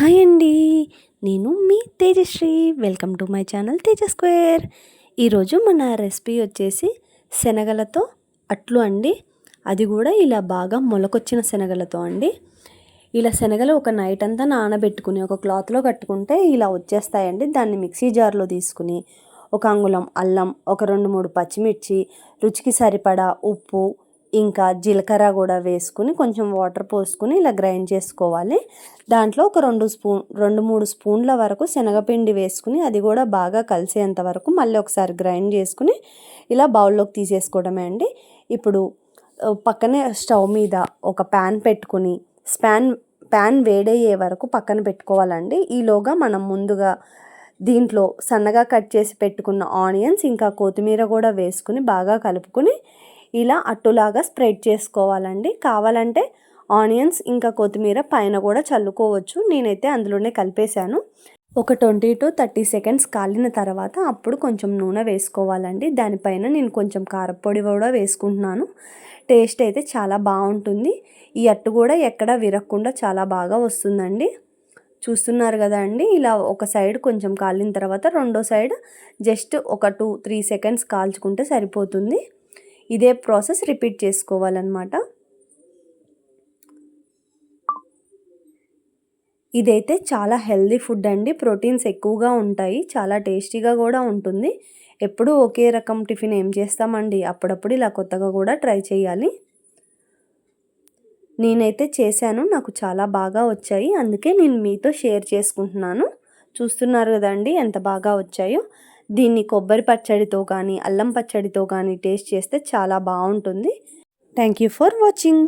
Hi అండి. నేను మీ Tejashree. Welcome to my channel Teja square. ఈరోజు మన రెసిపీ వచ్చేసి శనగలతో అట్లు అండి. అది కూడా ఇలా బాగా మొలకొచ్చిన శనగలతో అండి. ఇలా శనగలు ఒక నైట్ అంతా నానబెట్టుకుని ఒక క్లాత్లో కట్టుకుంటే ఇలా వచ్చేస్తాయండి. దాన్ని మిక్సీ జార్లో తీసుకుని ఒక అంగుళం అల్లం ఒక రెండు మూడు పచ్చిమిర్చి రుచికి సరిపడా ఉప్పు ఇంకా జీలకర్ర కూడా వేసుకుని కొంచెం వాటర్ పోసుకుని ఇలా గ్రైండ్ చేసుకోవాలి. దాంట్లో ఒక రెండు స్పూన్ రెండు మూడు స్పూన్ల వరకు శనగపిండి వేసుకుని అది కూడా బాగా కలిసేంత వరకు మళ్ళీ ఒకసారి గ్రైండ్ చేసుకుని ఇలా బౌల్లోకి తీసేసుకోవడమే అండి. ఇప్పుడు పక్కనే స్టవ్ మీద ఒక ప్యాన్ పెట్టుకుని స్పాన్ ప్యాన్ వేడయ్యే వరకు పక్కన పెట్టుకోవాలండి. ఈలోగా మనం ముందుగా దీంట్లో సన్నగా కట్ చేసి పెట్టుకున్న ఆనియన్స్ ఇంకా కొత్తిమీర కూడా వేసుకుని బాగా కలుపుకొని ఇలా అట్టులాగా స్ప్రెడ్ చేసుకోవాలండి. కావాలంటే ఆనియన్స్ ఇంకా కొత్తిమీర పైన కూడా చల్లుకోవచ్చు. నేనైతే అందులోనే కలిపేశాను. ఒక ట్వంటీ టు థర్టీ సెకండ్స్ కాలిన తర్వాత అప్పుడు కొంచెం నూనె వేసుకోవాలండి. దానిపైన నేను కొంచెం కారపొడి కూడా వేసుకుంటున్నాను. టేస్ట్ అయితే చాలా బాగుంటుంది. ఈ అట్టు కూడా ఎక్కడ విరగకుండా చాలా బాగా వస్తుందండి. చూస్తున్నారు కదా అండి ఇలా ఒక సైడ్ కొంచెం కాలిన తర్వాత రెండో సైడ్ జస్ట్ ఒక టూ త్రీ సెకండ్స్ కాల్చుకుంటే సరిపోతుంది. ఇదే ప్రాసెస్ రిపీట్ చేసుకోవాలన్నమాట. ఇదైతే చాలా హెల్దీ ఫుడ్ అండి. ప్రోటీన్స్ ఎక్కువగా ఉంటాయి. చాలా టేస్టీగా కూడా ఉంటుంది. ఎప్పుడూ ఒకే రకం టిఫిన్ ఏం చేస్తామండి? అప్పుడప్పుడు ఇలా కొత్తగా కూడా ట్రై చేయాలి. నేనైతే చేశాను. నాకు చాలా బాగా వచ్చాయి. అందుకే నేను మీతో షేర్ చేసుకుంటున్నాను. చూస్తున్నారు కదండి ఎంత బాగా వచ్చాయో. దీన్ని కొబ్బరి పచ్చడితో కానీ అల్లం పచ్చడితో కానీ టేస్ట్ చేస్తే చాలా బాగుంటుంది. Thank you for watching